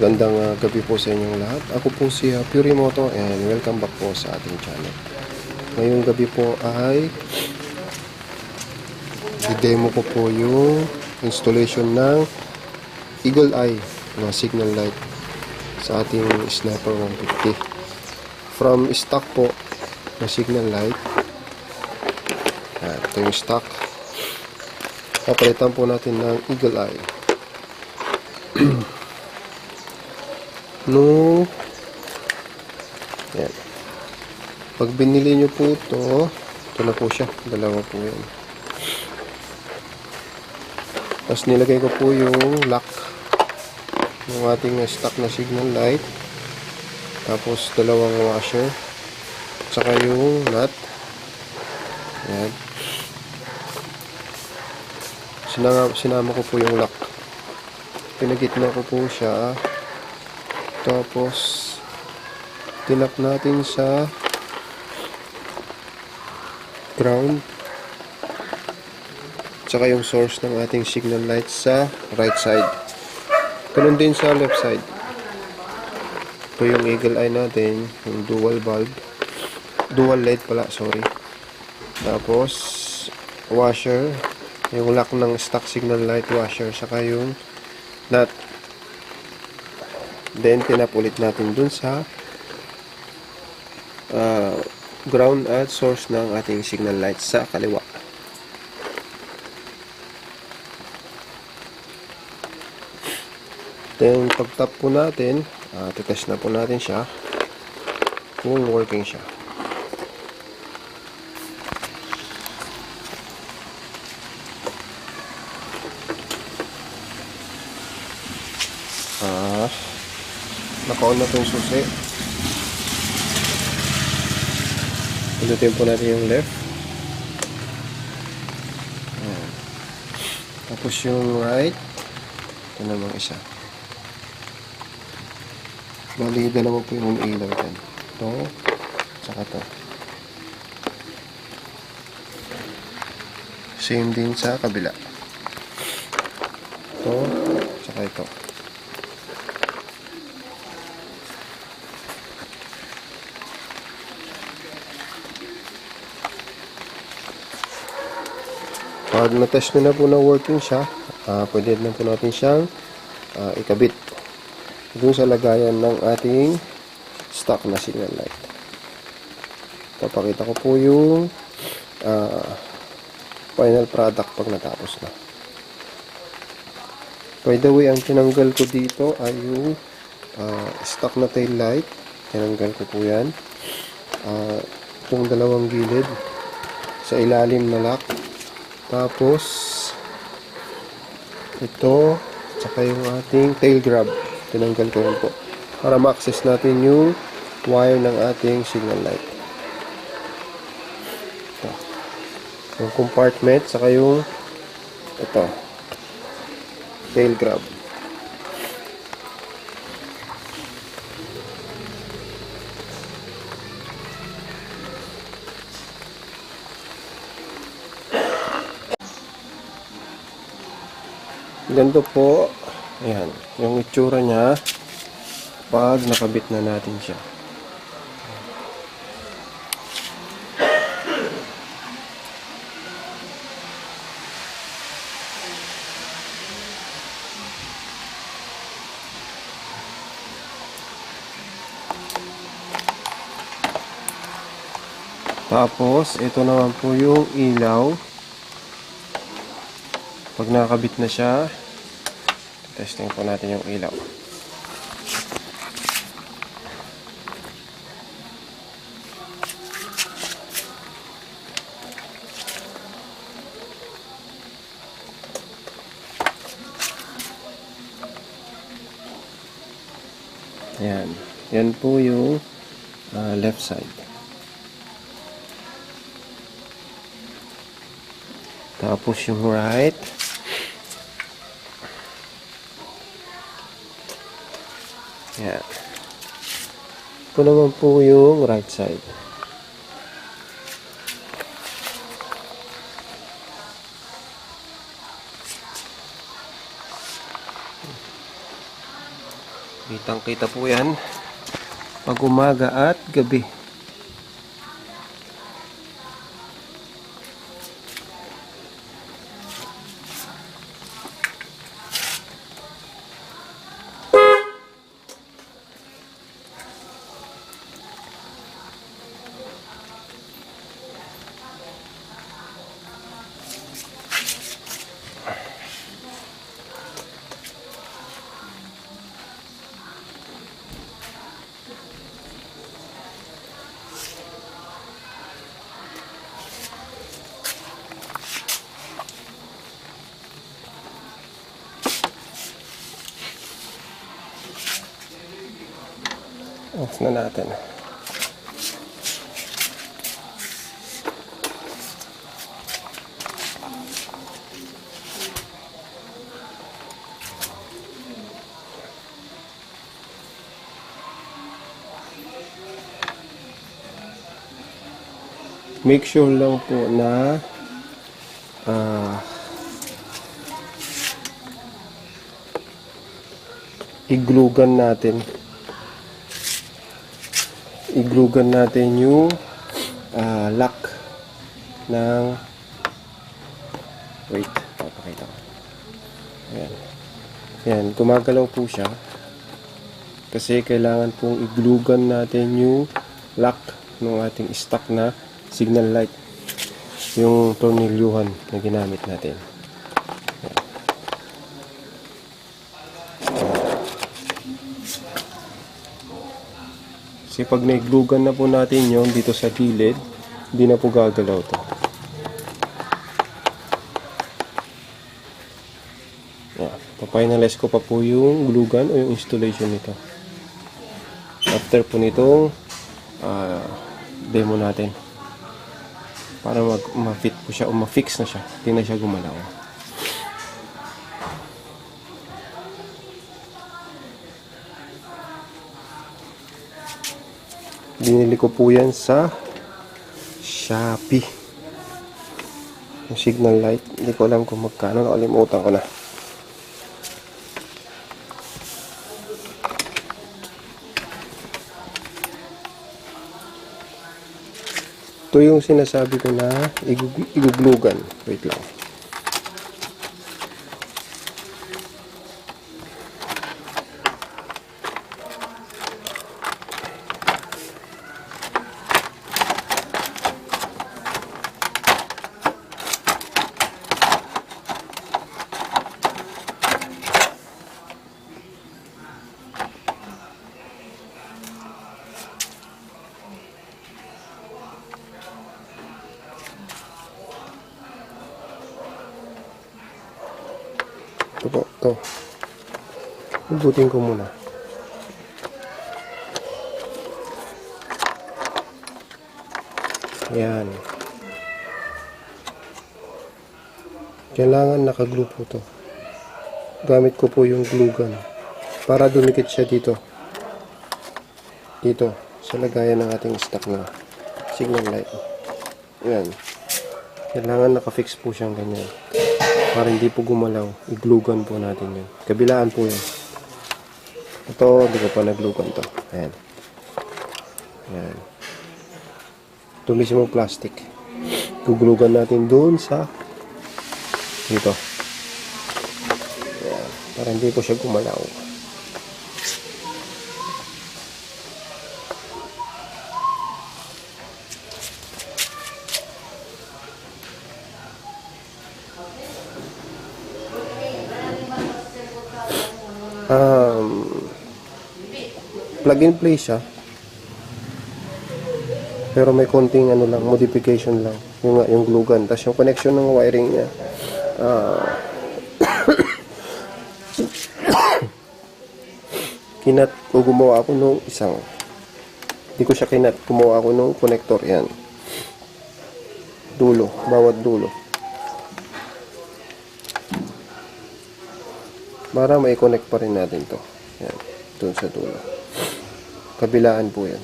Gandang ah, gabi po sa inyong lahat. Ako po si uh, Purimoto and welcome back po sa ating channel. Ngayong gabi po ay i-demo ko po yung installation ng Eagle Eye na signal light sa ating Sniper 150. From stock po na signal light. Yan, ito yung stock. Papalitan po natin ng Eagle Eye. No yan. Pag binili nyo po ito ito na po siya. Dalawa po yan. Tapos nilagay ko po yung lock. Ng ating stock na signal light. Tapos dalawang washer. Saka yung nut. Yan. Sinama, sinama ko po yung lock. Pinagitna ko po siya tapos tinap natin sa ground. Tsaka yung source ng ating signal light sa right side. Ganun din sa left side. Ito yung eagle eye natin yung dual bulb. Dual LED pala sorry. Tapos washer. Yung lock ng stock signal light washer saka yung nut then tinap ulit natin dun sa uh, ground at source ng ating signal light sa kaliwa. Then pag tap po natin uh, titest na po natin siya. Kung working siya naka-on na itong susi. Pindutin po natin yung left. Ayan. tapos yung right. Ito namang isa. Bali dalawa po yung ilaw dyan. Ito saka to same din sa kabila. Ito saka ito Pag na-test nyo na po na working siya, ah, pwede na po natin siyang ah, ikabit dun sa lagayan ng ating stock na signal light. Papakita ko po yung ah, final product pag natapos na. By the way, ang tinanggal ko dito ay yung ah, stock na tail light. Tinanggal ko po yan. Ah, itong dalawang gilid sa ilalim na lock tapos, ito, tsaka yung ating tail grab. Tinanggal ko yun po. Para ma-access natin yung wire ng ating signal light. Ito. Yung compartment, tsaka yung ito. Tail grab. Ganito po, ayan, yung itsura niya pag nakabit na natin siya. Tapos, ito naman po yung ilaw. Pag nakakabit na siya, testing po natin yung ilaw. Yan. Yan po yung ah, left side. Tapos yung right. Yan. Ito naman po yung right side. Kitang kita po yan. Pag umaga at gabi. Off na natin. Make sure lang po na ah iglugan natin iglugan natin yung ah, lock ng wait, papakita ko. Ayan. Ayan, gumagalaw po siya. Kasi kailangan pong iglugan natin yung lock ng ating stock na signal light yung tornilyuhan na ginamit natin Kasi pag naiglugan na po natin yon dito sa gilid, hindi na po gagalaw to. Yeah. Papinalize ko pa po yung glugan o yung installation nito. After po nitong ah, demo natin. Para mag ma-fit po siya o ma-fix na siya. Hindi na siya gumalaw. Binili ko po yan sa Shopee. Yung signal light. Hindi ko alam kung magkano. Nakalimutan ko na. Ito yung sinasabi ko na igug- iguglugan. Wait lang. Ito po. Ito. Ibutin ko muna. Yan. Kailangan nakaglue po to. Gamit ko po yung glue gun. Para dumikit siya dito. Dito. Sa lagayan ng ating stock na signal light. Yan. Kailangan nakafix po siyang ganyan. Para hindi po gumalaw. Iglugan po natin yun. Kabilaan po yun. Ito, hindi ko pa naglugan to. Ayan. Ayan. Ito mismo plastic. Guglugan natin doon sa dito. Ayan. Para hindi po siya gumalaw. Plug and play siya. Pero may konting ano lang, modification lang. Yung, yung glue gun. Tapos yung connection ng wiring niya. ah kinat ko gumawa ako nung isang hindi ko siya kinat gumawa ako nung connector yan dulo bawat dulo para may connect pa rin natin to yan dun sa dulo Kabilaan po yan.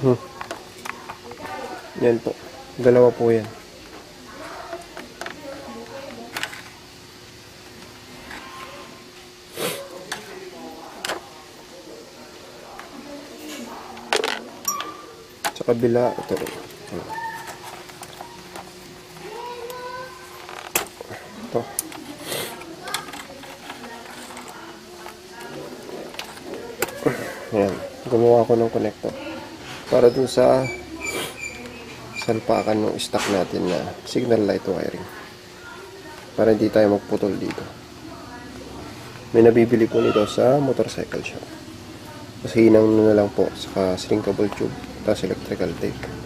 Hmm. Yan po. Dalawa po yan. Sa kabila, ito. Ito. Ayan. Gumawa ko ng connector. Para dun sa salpakan ng stock natin na signal light wiring. Para hindi tayo magputol dito. May nabibili po nito sa motorcycle shop. Kasi hinang na lang po, saka shrinkable tube, tapos electrical tape